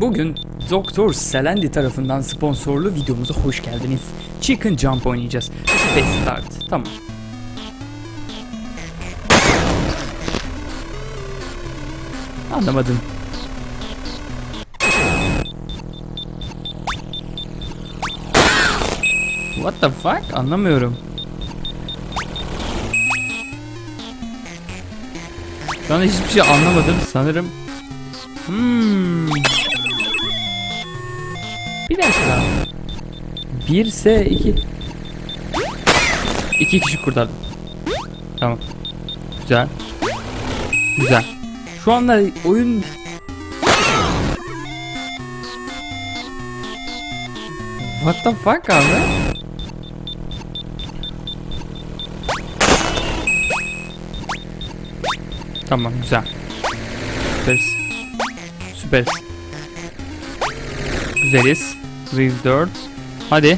Bugün Doktor Selendi tarafından sponsorlu videomuza hoş geldiniz. Chicken Jump oynayacağız. Space Start. Tamam. Anlamadım. What the fuck? Anlamıyorum. Şu anda hiçbir şey anlamadım sanırım. Hmm. Bir dakika. 1 S 2 2 kişi kurtardım. Tamam. Güzel. Güzel. Şu anda oyun What the fuck abi? Tamam güzel. Süperiz. Süperiz. Güzeliz. Real 4. Hadi.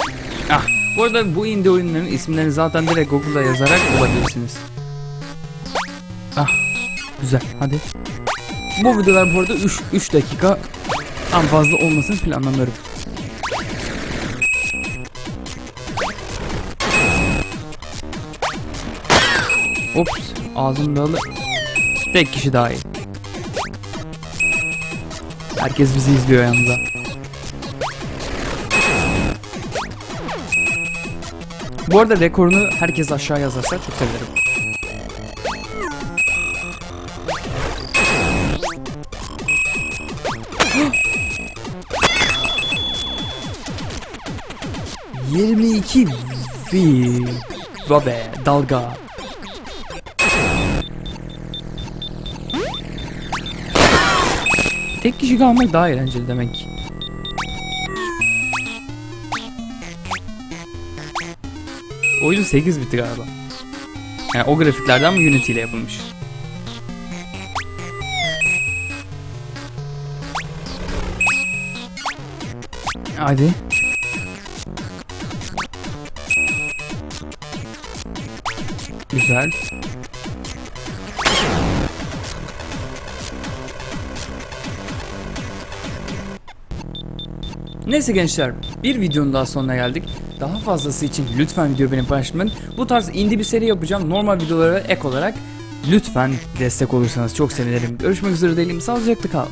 Ah. Bu arada bu indie oyunların isimlerini zaten direkt Google'da yazarak bulabilirsiniz. Ah. Güzel. Hadi. Bu videolar bu arada 3 3 dakika en fazla olmasını planlamıyorum. Ops. Ağzım dalı. Tek kişi daha iyi. Herkes bizi izliyor yanında. Bu arada rekorunu herkes aşağı yazarsa çok sevinirim. Yirmi iki fi Vabe dalga Tek kişi kalmak daha eğlenceli demek ki. Oyun 8 bitti galiba. Yani o grafiklerden mi Unity ile yapılmış? Hadi. Güzel. Neyse gençler bir videonun daha sonuna geldik. Daha fazlası için lütfen video benim paylaşmayın. Bu tarz indie bir seri yapacağım. Normal videolara ek olarak lütfen destek olursanız çok sevinirim. Görüşmek üzere diyelim. Sağlıcakla kal.